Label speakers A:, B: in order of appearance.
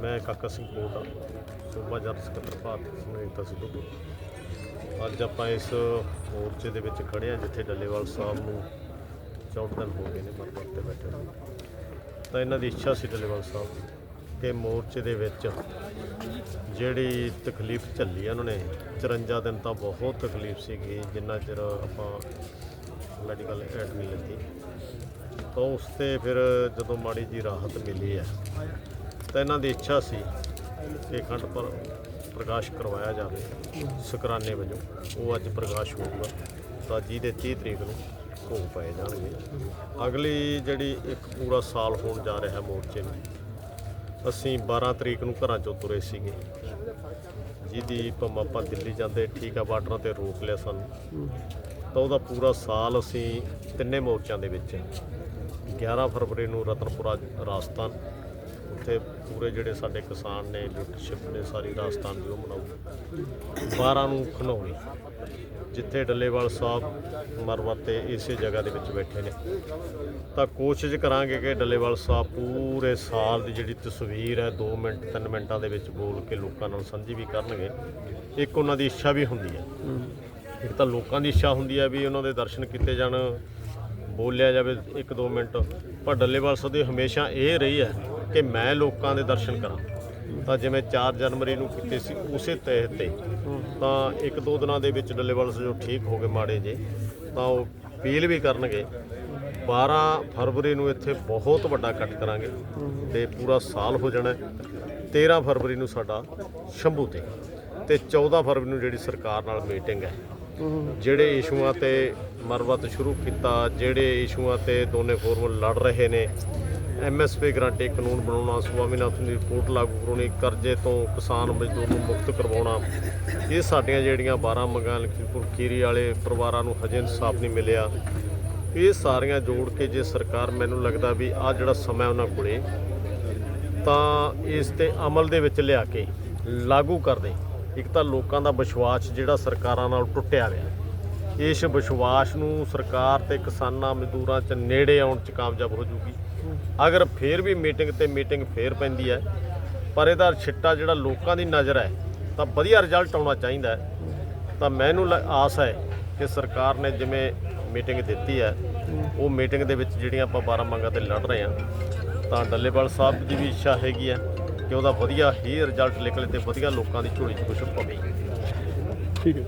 A: ਮੈਂ ਕਾਕਾ ਸਿੰਘ ਕੋਟਾ ਸੂਬਾ ਜਨਰਲ ਸਕੱਤਰ, ਭਾਰਤੀ ਸਮੇਤ ਸਿੱਧੂ ਅੱਜ ਆਪਾਂ ਇਸ ਮੋਰਚੇ ਦੇ ਵਿੱਚ ਖੜੇ ਹਾਂ, ਜਿੱਥੇ ਡੱਲੇਵਾਲ ਸਾਹਿਬ ਨੂੰ 14 ਦਿਨ ਹੋ ਗਏ ਨੇ ਮਰਪਤ ਤੇ ਬੈਠੇ ਨੂੰ ਤਾਂ ਇਹਨਾਂ ਦੀ ਇੱਛਾ ਸੀ ਡੱਲੇਵਾਲ ਸਾਹਿਬ ਕਿ ਮੋਰਚੇ ਦੇ ਵਿੱਚ ਜਿਹੜੀ ਤਕਲੀਫ ਝੱਲੀ ਆ ਉਹਨਾਂ ਨੇ 54 ਦਿਨ ਤਾਂ ਬਹੁਤ ਤਕਲੀਫ ਸੀਗੀ, ਜਿੰਨਾ ਚਿਰ ਆਪਾਂ ਮੈਡੀਕਲ ਐਡ ਨਹੀਂ ਲੱਗੀ। ਤਾਂ ਉਸ ਤੇ ਫਿਰ ਜਦੋਂ ਮਾੜੀ ਜੀ ਰਾਹਤ ਮਿਲੀ ਹੈ ਤਾਂ ਇਹਨਾਂ ਦੀ ਇੱਛਾ ਸੀ ਕਿ ਅਖੰਡ ਪਰ ਪ੍ਰਕਾਸ਼ ਕਰਵਾਇਆ ਜਾਵੇ ਸ਼ੁਕਰਾਨੇ ਵਜੋਂ। ਉਹ ਅੱਜ ਪ੍ਰਕਾਸ਼ ਹੋਊਗਾ। ਤਾਂ ਜਿਹਦੇ 30 ਤਰੀਕ ਨੂੰ ਭੋਗ ਪਾਏ ਜਾਣਗੇ। ਅਗਲੀ ਜਿਹੜੀ ਇੱਕ ਪੂਰਾ ਸਾਲ ਹੋਣ ਜਾ ਰਿਹਾ ਮੋਰਚੇ ਨੂੰ, ਅਸੀਂ 12 ਤਰੀਕ ਨੂੰ ਘਰਾਂ ਚੋਂ ਤੁਰੇ ਸੀਗੇ। ਜਿਹਦੀ ਭਾਵੇਂ ਆਪਾਂ ਦਿੱਲੀ ਜਾਂਦੇ, ਠੀਕ ਆ, ਬਾਰਡਰਾਂ ਤੇ ਰੋਕ ਲਿਆ ਸਾਨੂੰ। ਤਾਂ ਉਹਦਾ ਪੂਰਾ ਸਾਲ ਅਸੀਂ ਤਿੰਨੇ ਮੋਰਚਿਆਂ ਦੇ ਵਿੱਚ 11 ਫਰਵਰੀ ਨੂੰ ਰਤਨਪੁਰਾ ਰਾਜਸਥਾਨ ਉੱਥੇ ਪੂਰੇ ਜਿਹੜੇ ਸਾਡੇ ਕਿਸਾਨ ਨੇ ਲੀਡਰਸ਼ਿਪ ਨੇ, ਸਾਰੀ ਰਾਜਸਥਾਨ ਦੀ ਉਹ ਮਨਾਉ 12 ਨੂੰ ਖਨੌਰੀ ਜਿੱਥੇ ਡੱਲੇਵਾਲ ਸਾਹਿਬ ਮਰਵਤ ਤੇ ਇਸੇ ਜਗ੍ਹਾ ਦੇ ਵਿੱਚ ਬੈਠੇ ਨੇ। ਤਾਂ ਕੋਸ਼ਿਸ਼ ਕਰਾਂਗੇ ਕਿ ਡੱਲੇਵਾਲ ਸਾਹਿਬ ਪੂਰੇ ਸਾਲ ਦੀ ਜਿਹੜੀ ਤਸਵੀਰ ਹੈ 2 ਮਿੰਟ 3 ਮਿੰਟਾਂ ਦੇ ਵਿੱਚ ਬੋਲ ਕੇ ਲੋਕਾਂ ਨਾਲ ਸਾਂਝੀ ਵੀ ਕਰਨਗੇ। ਇੱਕ ਉਹਨਾਂ ਦੀ ਇੱਛਾ ਵੀ ਹੁੰਦੀ ਹੈ। ਇੱਕ ਤਾਂ ਲੋਕਾਂ ਦੀ ਇੱਛਾ ਹੁੰਦੀ ਹੈ ਵੀ ਉਹਨਾਂ ਦੇ ਦਰਸ਼ਨ ਕੀਤੇ ਜਾਣ, ਬੋਲਿਆ ਜਾਵੇ 1-2 ਮਿੰਟ। ਪਰ ਡੱਲੇਵਾਲ ਸਾਹਿਬ ਦੀ ਹਮੇਸ਼ਾ ਇਹ ਰਹੀ ਹੈ ਕਿ ਮੈਂ ਲੋਕਾਂ ਦੇ ਦਰਸ਼ਨ ਕਰਾਂ। ਤਾਂ ਜਿਵੇਂ 4 ਜਨਵਰੀ ਨੂੰ ਕੀਤੇ ਸੀ, ਉਸੇ ਤਹਿਤ ਤੇ ਤਾਂ ਇੱਕ ਦੋ ਦਿਨਾਂ ਦੇ ਵਿੱਚ ਡੱਲੇਵਾਲ ਜੋ ਠੀਕ ਹੋ ਗਏ ਮਾੜੇ ਜੇ ਤਾਂ ਉਹ ਅਪੀਲ ਵੀ ਕਰਨਗੇ। 12 ਫਰਵਰੀ ਨੂੰ ਇੱਥੇ ਬਹੁਤ ਵੱਡਾ ਇਕੱਠ ਕਰਾਂਗੇ ਤੇ ਪੂਰਾ ਸਾਲ ਹੋ ਜਾਣਾ ਹੈ। 13 ਫਰਵਰੀ ਨੂੰ ਸਾਡਾ ਸ਼ੰਭੂ ਤੇ ਤੇ 14 ਫਰਵਰੀ ਨੂੰ ਜਿਹੜੀ ਸਰਕਾਰ ਨਾਲ ਮੀਟਿੰਗ ਹੈ। ਜਿਹੜੇ ਇਸ਼ੂਆਂ ਤੇ ਮਰਵਤ ਸ਼ੁਰੂ ਕੀਤਾ, ਜਿਹੜੇ ਇਸ਼ੂਆਂ ਤੇ ਦੋਨੇ ਫੋਰਮ ਲੜ ਰਹੇ ਨੇ ਐਮਐਸਪੀ ਗਰੰਟੀ ਕਾਨੂੰਨ ਬਣਾਉਣਾ ਸਵਾਮੀਨਾਥਨ ਦੀ ਰਿਪੋਰਟ ਲਾਗੂ ਕਰਾਉਣੀ, ਕਰਜ਼ੇ ਤੋਂ ਕਿਸਾਨ ਮਜ਼ਦੂਰ ਨੂੰ ਮੁਕਤ ਕਰਵਾਉਣਾ। ਇਹ ਸਾਡੀਆਂ ਜਿਹੜੀਆਂ 12 ਮੰਗਾਂ ਲਖੀਮਪੁਰ, ਖੀਰੀ ਵਾਲੇ ਪਰਿਵਾਰਾਂ ਨੂੰ ਹਜੇ ਇਨਸਾਫ ਨਹੀਂ ਮਿਲਿਆ। ਇਹ ਸਾਰੀਆਂ ਜੋੜ ਕੇ ਜੇ ਸਰਕਾਰ ਮੈਨੂੰ ਲੱਗਦਾ ਵੀ ਆ ਜਿਹੜਾ ਸਮਾਂ ਉਹਨਾਂ ਕੋਲੇ, ਤਾਂ ਇਸ ਤੇ ਅਮਲ ਦੇ ਵਿੱਚ ਲਿਆ ਕੇ ਲਾਗੂ ਕਰਦੇ ਇੱਕ ਤਾਂ ਲੋਕਾਂ ਦਾ ਵਿਸ਼ਵਾਸ ਜਿਹੜਾ ਸਰਕਾਰਾਂ ਨਾਲ ਟੁੱਟਿਆ ਹੋਇਆ ਇਸ ਵਿਸ਼ਵਾਸ ਨੂੰ ਸਰਕਾਰ ਤੇ ਕਿਸਾਨਾਂ ਮਜ਼ਦੂਰਾਂ 'ਚ ਨੇੜੇ ਆਉਣ 'ਚ ਕਾਮਯਾਬ ਹੋ ਜੂਗੀ। ਅਗਰ ਫੇਰ ਵੀ ਮੀਟਿੰਗ ਤੇ ਮੀਟਿੰਗ ਫੇਰ ਪੈਂਦੀ ਹੈ, ਪਰ ਇਹਦਾ ਛਿੱਟਾ ਜਿਹੜਾ ਲੋਕਾਂ ਦੀ ਨਜ਼ਰ ਹੈ, ਤਾਂ ਵਧੀਆ ਰਿਜ਼ਲਟ ਆਉਣਾ ਚਾਹੀਦਾ ਹੈ। ਤਾਂ ਮੈਨੂੰ ਲ- ਆਸ ਹੈ ਕਿ ਸਰਕਾਰ ਨੇ ਜਿਵੇਂ ਮੀਟਿੰਗ ਦਿੱਤੀ ਹੈ, ਉਹ ਮੀਟਿੰਗ ਦੇ ਵਿੱਚ ਜਿਹੜੀਆਂ ਆਪਾਂ 12 ਮੰਗਾਂ ਤੇ ਲੜ ਰਹੇ ਹਾਂ, ਤਾਂ ਡੱਲੇਵਾਲ ਸਾਹਿਬ ਦੀ ਵੀ ਇੱਛਾ ਹੈਗੀ ਹੈ ਕਿ ਉਹਦਾ ਵਧੀਆ ਹੀ ਰਿਜ਼ਲਟ ਨਿਕਲੇ ਤੇ ਵਧੀਆ ਲੋਕਾਂ ਦੀ ਝੋਲੀ 'ਚ ਕੁਛ ਪਵੇ।
B: ਠੀਕ ਹੈ।